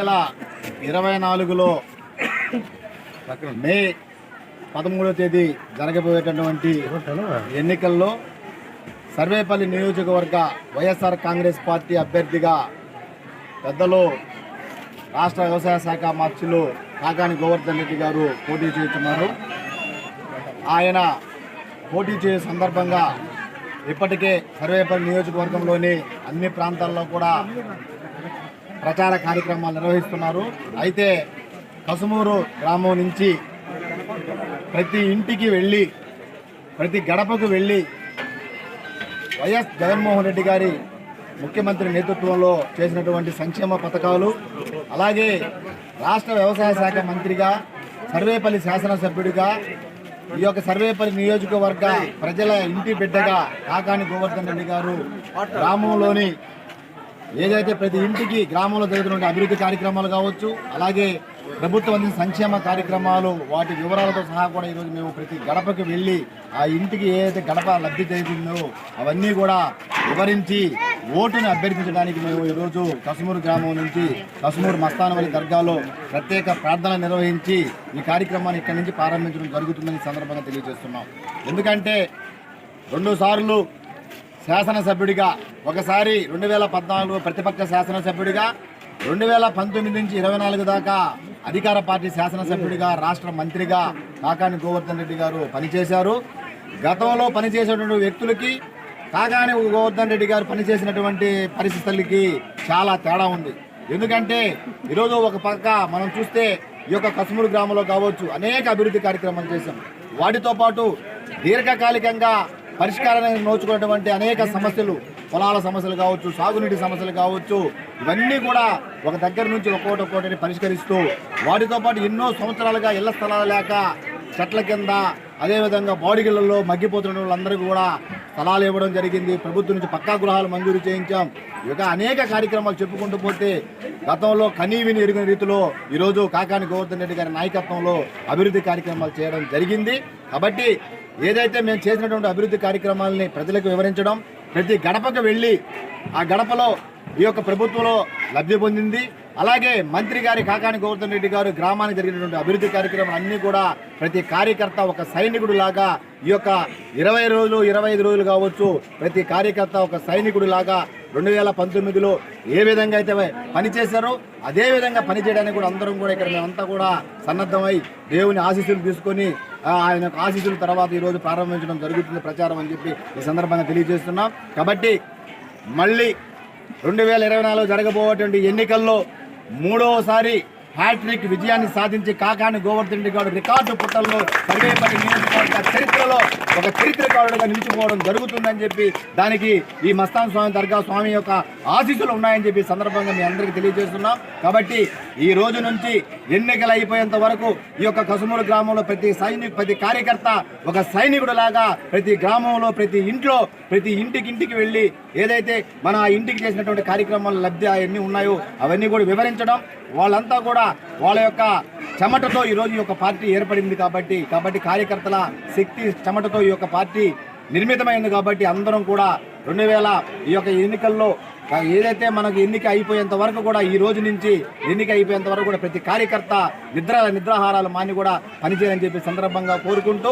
వేల ఇరవై నాలుగులో మే పదమూడవ తేదీ జరగబోయేటటువంటి ఎన్నికల్లో సర్వేపల్లి నియోజకవర్గ వైఎస్ఆర్ కాంగ్రెస్ పార్టీ అభ్యర్థిగా పెద్దలు రాష్ట్ర వ్యవసాయ శాఖ మార్చులు కాకాని గోవర్ధన్ రెడ్డి గారు పోటీ చేస్తున్నారు. ఆయన పోటీ చేసే సందర్భంగా ఇప్పటికే సర్వేపల్లి నియోజకవర్గంలోని అన్ని ప్రాంతాల్లో కూడా ప్రచార కార్యక్రమాలు నిర్వహిస్తున్నారు. అయితే కసుమూరు గ్రామం నుంచి ప్రతి ఇంటికి వెళ్ళి ప్రతి గడపకు వెళ్ళి వైఎస్ జగన్మోహన్ రెడ్డి గారి ముఖ్యమంత్రి నేతృత్వంలో చేసినటువంటి సంక్షేమ పథకాలు అలాగే రాష్ట్ర వ్యవసాయ శాఖ మంత్రిగా సర్వేపల్లి శాసనసభ్యుడిగా ఈ యొక్క సర్వేపల్లి నియోజకవర్గ ప్రజల ఇంటి బిడ్డగా కాకాని గోవర్ధన్ రెడ్డి గారు గ్రామంలోని ఏదైతే ప్రతి ఇంటికి గ్రామంలో జరుగుతున్న అభివృద్ధి కార్యక్రమాలు కావచ్చు అలాగే ప్రభుత్వం అందించిన సంక్షేమ కార్యక్రమాలు వాటి వివరాలతో సహా కూడా ఈరోజు మేము ప్రతి గడపకి వెళ్ళి ఆ ఇంటికి ఏదైతే గడప లబ్ధి చేసిందో అవన్నీ కూడా వివరించి ఓటుని అభ్యర్థించడానికి మేము ఈరోజు కసుమూరు గ్రామం నుంచి కసుమూరు మస్తానవల్లి దర్గాలో ప్రత్యేక ప్రార్థన నిర్వహించి ఈ కార్యక్రమాన్ని ఇక్కడి నుంచి ప్రారంభించడం జరుగుతుందని సందర్భంగా తెలియజేస్తున్నాం. ఎందుకంటే రెండు సార్లు శాసనసభ్యుడిగా ఒకసారి రెండు వేల పద్నాలుగు ప్రతిపక్ష శాసనసభ్యుడిగా రెండు వేల పంతొమ్మిది నుంచి ఇరవై నాలుగు దాకా అధికార పార్టీ శాసనసభ్యుడిగా రాష్ట్ర మంత్రిగా కాకాని గోవర్ధన్ రెడ్డి గారు పనిచేశారు. గతంలో పనిచేసేటువంటి వ్యక్తులకి కాకాని గోవర్ధన్ రెడ్డి గారు పనిచేసినటువంటి పరిస్థితులకి చాలా తేడా ఉంది. ఎందుకంటే ఈరోజు ఒక పక్క మనం చూస్తే ఈ యొక్క కసుమూరు గ్రామంలో కావచ్చు అనేక అభివృద్ధి కార్యక్రమాలు చేశాం. వాటితో పాటు దీర్ఘకాలికంగా పరిష్కారాన్ని నోచుకున్నటువంటి అనేక సమస్యలు పొలాల సమస్యలు కావచ్చు సాగునీటి సమస్యలు కావచ్చు ఇవన్నీ కూడా ఒక దగ్గర నుంచి ఒక్కోటి ఒక్కోటిని పరిష్కరిస్తూ వాటితో పాటు ఎన్నో సంవత్సరాలుగా ఇళ్ళ స్థలాలు లేక చెట్ల కింద అదేవిధంగా బాడిగిళ్ళలో మగ్గిపోతున్న వాళ్ళందరికీ కూడా స్థలాలు ఇవ్వడం జరిగింది. ప్రభుత్వం నుంచి పక్కా గృహాలు మంజూరు చేయించాం. ఇక అనేక కార్యక్రమాలు చెప్పుకుంటూ పోతే గతంలో కనీవిని ఎరిగిన రీతిలో ఈరోజు కాకాని గోవర్ధన్ రెడ్డి గారి నాయకత్వంలో అభివృద్ధి కార్యక్రమాలు చేయడం జరిగింది. కాబట్టి ఏదైతే మేము చేసినటువంటి అభివృద్ధి కార్యక్రమాలని ప్రజలకు వివరించడం ప్రతి గడపకు వెళ్ళి ఆ గడపలో ఈ యొక్క ప్రభుత్వంలో లబ్ధి పొందింది. అలాగే మంత్రి గారి కాకాని గోవర్ధన్ రెడ్డి గారు గ్రామానికి జరిగినటువంటి అభివృద్ధి కార్యక్రమాలు అన్నీ కూడా ప్రతి కార్యకర్త ఒక సైనికుడు లాగా ఈ యొక్క ఇరవై రోజులు ఇరవై ఐదు రోజులు కావచ్చు ప్రతి కార్యకర్త ఒక సైనికుడు లాగా రెండు వేల పంతొమ్మిదిలో ఏ విధంగా అయితే పనిచేశారో అదే విధంగా పనిచేయడానికి కూడా అందరం కూడా ఇక్కడ మేమంతా కూడా సన్నద్ధమై దేవుని ఆశీస్సులు తీసుకొని ఆయన ఆశీస్సుల తర్వాత ఈరోజు ప్రారంభించడం జరుగుతుంది ప్రచారం అని చెప్పి ఈ సందర్భంగా తెలియజేస్తున్నాం. కాబట్టి మళ్ళీ రెండు వేల ఇరవై నాలుగు జరగబోయేటువంటి ఎన్నికల్లో మూడవసారి హ్యాట్రిక్ విజయాన్ని సాధించి కాకాని గోవర్ధన్ రెడ్డి గారు రికార్డు పుట్టల్లో సర్వేపల్లి నియోజకవర్గ చరిత్రలో ఒక చరిత్రకారుడుగా నిలిచిపోవడం జరుగుతుందని చెప్పి దానికి ఈ మస్తాన్ స్వామి దర్గా స్వామి యొక్క ఆశీస్సులు ఉన్నాయని చెప్పి సందర్భంగా మీ అందరికీ తెలియజేస్తున్నాం. కాబట్టి ఈ రోజు నుంచి ఎన్నికలు అయిపోయేంత వరకు ఈ యొక్క కసుమూరు గ్రామంలో ప్రతి సైనిక ప్రతి కార్యకర్త ఒక సైనికుడు లాగా ప్రతి గ్రామంలో ప్రతి ఇంట్లో ప్రతి ఇంటికి ఇంటికి వెళ్ళి ఏదైతే మన ఇంటికి చేసినటువంటి కార్యక్రమాలు లబ్ధి అవన్నీ ఉన్నాయో అవన్నీ కూడా వివరించడం. వాళ్ళంతా కూడా కూడా వాళ్ళ యొక్క చెమటతో ఈరోజు ఈ యొక్క పార్టీ ఏర్పడింది కాబట్టి కాబట్టి కార్యకర్తల శక్తి చెమటతో ఈ యొక్క పార్టీ నిర్మితమైంది కాబట్టి అందరం కూడా రెండు వేల ఈ యొక్క ఎన్నికల్లో ఏదైతే మనకు ఎన్నిక అయిపోయేంత వరకు కూడా ఈ రోజు నుంచి ఎన్నిక అయిపోయేంత వరకు కూడా ప్రతి కార్యకర్త నిద్ర నిద్రాహారాలు మాని కూడా పనిచేయాలని చెప్పి సందర్భంగా కోరుకుంటూ